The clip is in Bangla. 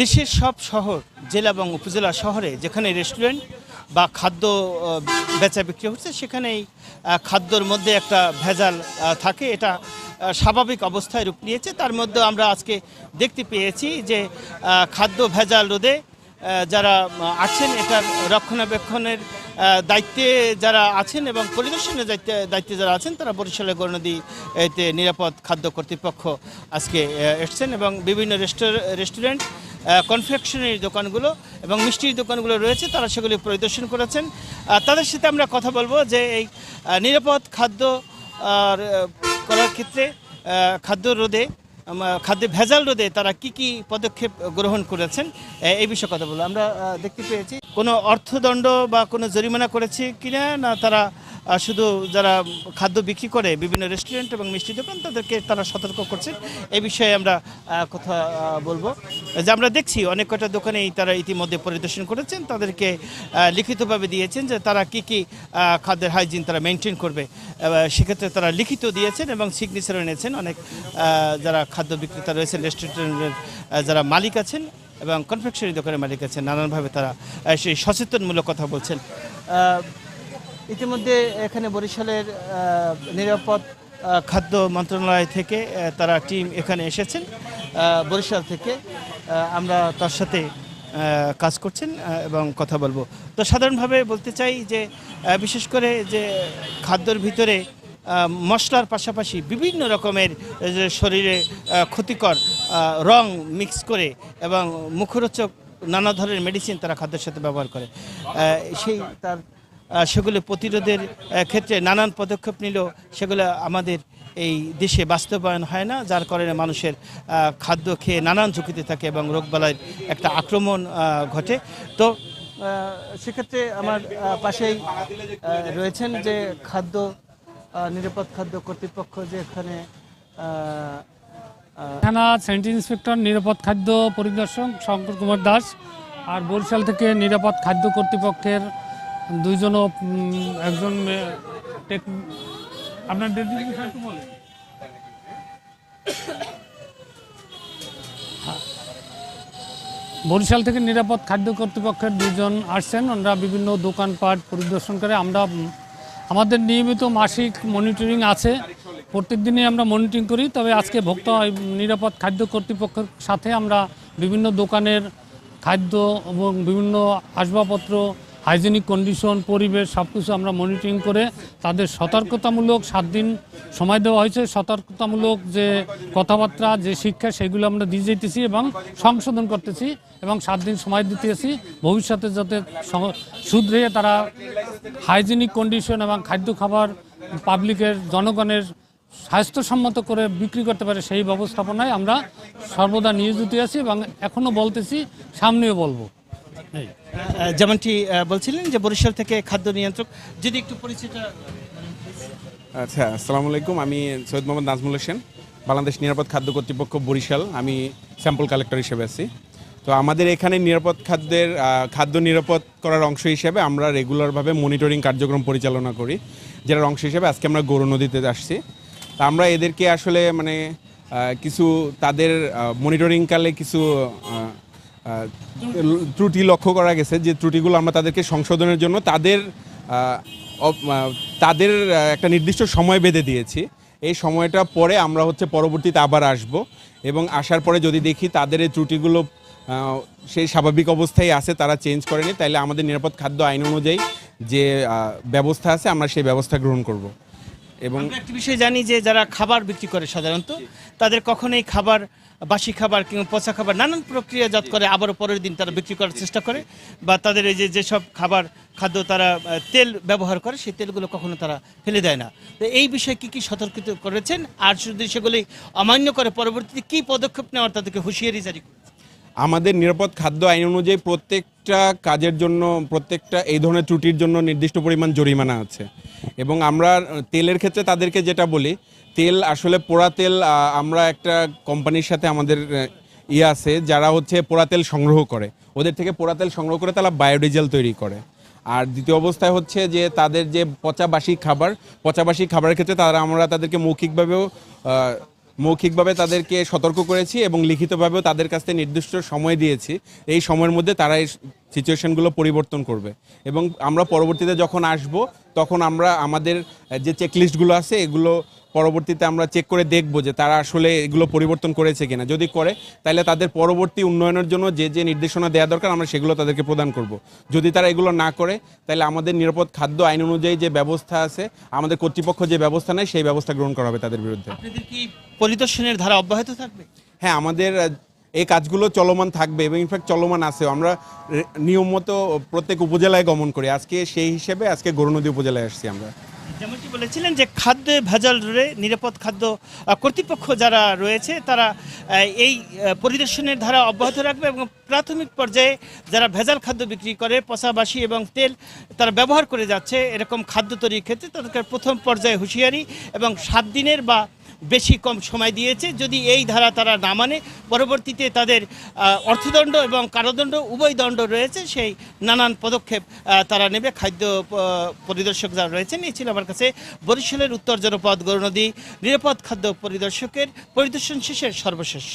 দেশের সব শহর, জেলা এবং উপজেলা শহরে যেখানে রেস্টুরেন্ট বা খাদ্য বেচা বিক্রি হচ্ছে, সেখানেই খাদ্যর মধ্যে একটা ভেজাল থাকে। এটা স্বাভাবিক অবস্থায় রূপ নিয়েছে। তার মধ্যে আমরা আজকে দেখতে পেয়েছি যে খাদ্য ভেজাল রোধে যারা আছেন, এটার রক্ষণাবেক্ষণের দায়িত্বে যারা আছেন এবং পরিদর্শনের দায়িত্বে দায়িত্বে যারা আছেন, তারা বরিশালের গণনদী এতে নিরাপদ খাদ্য কর্তৃপক্ষ আজকে এসছেন এবং বিভিন্ন রেস্টুর- রেস্টুরেন্ট কনফেকশনারি দোকানগুলো এবং মিষ্টির দোকানগুলো রয়েছে, তারা সেগুলি পরিদর্শন করেছেন। তাদের সাথে আমরা কথা বলব যে এই নিরাপদ খাদ্য করার ক্ষেত্রে খাদ্য রোধে খাদ্য ভেজাল রোধে তারা কি কি পদক্ষেপ গ্রহণ করেছেন এই বিষয়ে কথা বলব। আমরা দেখতে পেয়েছি, কোনো অর্থদণ্ড বা কোনো জরিমানা করেছে কিনা না তারা শুধু যারা খাদ্য বিক্রি করে বিভিন্ন রেস্টুরেন্ট এবং মিষ্টি দোকান, তাদেরকে তারা সতর্ক করছে। এই বিষয়ে আমরা কথা বলব। যে আমরা দেখছি অনেক কটা দোকানেই তারা ইতিমধ্যে পরিদর্শন করেছেন। তাদেরকে লিখিতভাবে দিয়েছেন যে তারা কি কি খাদ্যের হাইজিন তারা মেনটেন করবে। সেক্ষেত্রে তারা লিখিত দিয়েছেন এবং সিগনেচারও এনেছেন অনেক যারা খাদ্য বিক্রেতা রয়েছেন রেস্টুরেন্টের যারা মালিক আছেন এবং কনফেকশনারি দোকানের মালিক আছেন, নানানভাবে তারা সেই সচেতনমূলক কথা বলছেন। ইতিমধ্যে এখানে বরিশালের নিরাপদ খাদ্য মন্ত্রণালয় থেকে তারা টিম এখানে এসেছেন। বরিশাল থেকে আমরা তার সাথে কাজ করছেন এবং কথা বলব। তো সাধারণভাবে বলতে চাই যে বিশেষ করে যে খাদ্যর ভিতরে মশলার পাশাপাশি বিভিন্ন রকমের শরীরে ক্ষতিকর রং মিক্স করে এবং মুখরোচক নানা ধরনের মেডিসিন তারা খাদ্যের সাথে ব্যবহার করে। সেই তার সেগুলো প্রতিরোধের ক্ষেত্রে নানান পদক্ষেপ নিলেও সেগুলো আমাদের এই দেশে বাস্তবায়ন হয় না, যার কারণে মানুষের খাদ্য খেয়ে নানান ঝুঁকিতে থাকে এবং রোগবালাইয়ের একটা আক্রমণ ঘটে। তো সেক্ষেত্রে আমার পাশেই রয়েছেন যে খাদ্য নিরাপদ খাদ্য কর্তৃপক্ষ যে এখানে থানা সেন্ট্রি ইন্সপেক্টর, নিরাপদ খাদ্য পরিদর্শক শঙ্কর কুমার দাস আর বরিশাল থেকে নিরাপদ খাদ্য কর্তৃপক্ষের দুইজনও একজন আপনার। বরিশাল থেকে নিরাপদ খাদ্য কর্তৃপক্ষের দুজন আসছেন ওনারা বিভিন্ন দোকানপাট পরিদর্শন করে আমরা আমাদের নিয়মিত মাসিক মনিটরিং আছে প্রত্যেক দিনই আমরা মনিটরিং করি, তবে আজকে ভোক্তা নিরাপদ খাদ্য কর্তৃপক্ষের সাথে আমরা বিভিন্ন দোকানের খাদ্য এবং বিভিন্ন আসবাবপত্র হাইজেনিক কন্ডিশন পরিবেশ সব কিছু আমরা মনিটরিং করে তাদের সতর্কতামূলক সাত দিন সময় দেওয়া হয়েছে। সতর্কতামূলক যে কথাবার্তা, যে শিক্ষা, সেগুলো আমরা দিয়ে যেতেছি এবং সংশোধন করতেছি এবং সাত দিন সময় দিতেছি। ভবিষ্যতে যাতে শুধরে তারা হাইজেনিক কন্ডিশন এবং খাদ্য খাবার পাবলিকের জনগণের স্বাস্থ্যসম্মত করে বিক্রি করতে পারে সেই ব্যবস্থাপনায় আমরা সর্বদা নিয়োজিত আছি এবং এখনও বলতেছি, সামনেও বলব। যেমনটি বলছিলেন যে বরিশাল থেকে খাদ্য নিয়ন্ত্রক, যদি একটু পরিচয়টা আচ্ছা আসসালামু আলাইকুম। আমি সৈয়দ মোহাম্মদ নাজমুল হোসেন, বাংলাদেশ নিরাপদ খাদ্য কর্তৃপক্ষ বরিশাল। আমি স্যাম্পল কালেক্টর হিসেবে আছি। তো আমাদের এখানে নিরাপদ খাদ্যের খাদ্য নিরাপদ করার অংশ হিসেবে আমরা রেগুলারভাবে মনিটরিং কার্যক্রম পরিচালনা করি, যেটার অংশ হিসেবে আজকে আমরা গৌর নদীতে আসছি। তা আমরা এদেরকে আসলে মানে কিছু তাদের মনিটরিংকালে কিছু ত্রুটি লক্ষ্য করা গেছে যে ত্রুটিগুলো আমরা তাদেরকে সংশোধনের জন্য তাদের তাদের একটা নির্দিষ্ট সময় বেঁধে দিয়েছি। এই সময়টা পরে আমরা হচ্ছে পরবর্তীতে আবার আসব এবং আসার পরে যদি দেখি তাদের এই ত্রুটিগুলো সেই স্বাভাবিক অবস্থায় আছে, তারা চেঞ্জ করেনি তাহলে আমাদের নিরাপদ খাদ্য আইন অনুযায়ী যে ব্যবস্থা আছে, আমরা সেই ব্যবস্থা গ্রহণ করব। এবং একটি বিষয় জানি যে যারা খাবার বিক্রি করে সাধারণত তাদের কখনোই খাবার বাসি খাবার কিংবা পচা খাবার নানান প্রক্রিয়া প্রক্রিয়াজাত করে আবারও পরের দিন তারা বিক্রি করার চেষ্টা করে বা তাদের এই যে যেসব খাবার খাদ্য তারা তেল ব্যবহার করে সেই তেলগুলো কখনো তারা ফেলে দেয় না। তো এই বিষয়ে কি কি সতর্কিত করেছেন? আর যদি সেগুলি অমান্য করে পরবর্তীতে কি পদক্ষেপ নেওয়ার তাদেরকে হুঁশিয়ারি জারি করেছেন? আমাদের নিরাপদ খাদ্য আইন অনুযায়ী প্রত্যেকটা কাজের জন্য, প্রত্যেকটা এই ধরনের ত্রুটির জন্য নির্দিষ্ট পরিমাণ জরিমানা আছে। এবং আমরা, তেলের ক্ষেত্রে তাদেরকে যেটা বলি, তেল আসলে পোড়া তেল আমরা একটা কোম্পানির সাথে আমাদের ইয়ে আছে, যারা হচ্ছে পোড়া তেল সংগ্রহ করে। ওদের থেকে পোড়া তেল সংগ্রহ করে তারা বায়োডিজেল তৈরি করে। আর দ্বিতীয় অবস্থায় হচ্ছে যে তাদের যে পচাবাসি খাবার, পচাবাসি খাবারের ক্ষেত্রে তারা আমরা তাদেরকে মৌখিকভাবেও মৌখিকভাবে তাদেরকে সতর্ক করেছি এবং লিখিতভাবেও তাদের কাছে নির্দিষ্ট সময় দিয়েছি। এই সময়ের মধ্যে তারা সিচুয়েশনগুলো পরিবর্তন করবে। এবং আমরা পরবর্তীতে যখন আসব তখন আমরা আমাদের যে চেকলিস্টগুলো আছে এগুলো পরবর্তীতে আমরা চেক করে দেখব যে তারা আসলে এগুলো পরিবর্তন করেছে কিনা। যদি করে তাহলে তাদের পরবর্তী উন্নয়নের জন্য যে যে নির্দেশনা দেওয়া দরকার আমরা সেগুলো তাদেরকে প্রদান করব। যদি তারা এগুলো না করে তাহলে আমাদের নিরাপদ খাদ্য আইন অনুযায়ী যে ব্যবস্থা আছে আমাদের কর্তৃপক্ষ যে ব্যবস্থা নেয় সেই ব্যবস্থা গ্রহণ করা হবে তাদের বিরুদ্ধে। আপনাদের কি পরিদর্শনের ধারা অব্যাহত থাকবে? হ্যাঁ আমাদের এই কাজগুলো চলমান থাকবে এবং ইনফ্যাক্ট চলমান আছে। আমরা রে- নিয়ম মতো প্রত্যেক উপজেলায় গমন করি। আজকে সেই হিসেবে আজকে গরুনদী উপজেলায় আসছি আমরা। যেমনটি বলেছিলেন যে খাদ্য ভেজাল ধরে নিরাপদ খাদ্য কর্তৃপক্ষ যারা রয়েছে তারা এই পরিদর্শনের ধারা অব্যাহত রাখবে এবং প্রাথমিক পর্যায়ে যারা ভেজাল খাদ্য বিক্রি করে, পচাবাসি এবং তেল তারা ব্যবহার করে যাচ্ছে, এরকম খাদ্য তৈরির ক্ষেত্রে তাদেরকে প্রথম পর্যায়ে হুঁশিয়ারি এবং সাত দিনের বা বেশি কম সময় দিয়েছে। যদি এই ধারা তারা না মানে পরবর্তীতে তাদের অর্থদণ্ড এবং কারদণ্ড, উভয় দণ্ড রয়েছে, সেই নানান পদক্ষেপ তারা নেবে। খাদ্য পরিদর্শক যারা রয়েছেন, এই ছিল আমার কাছে বরিশালের উত্তর জনপদ, গৌরনদী নিরাপদ খাদ্য পরিদর্শকের পরিদর্শন শেষের সর্বশেষ।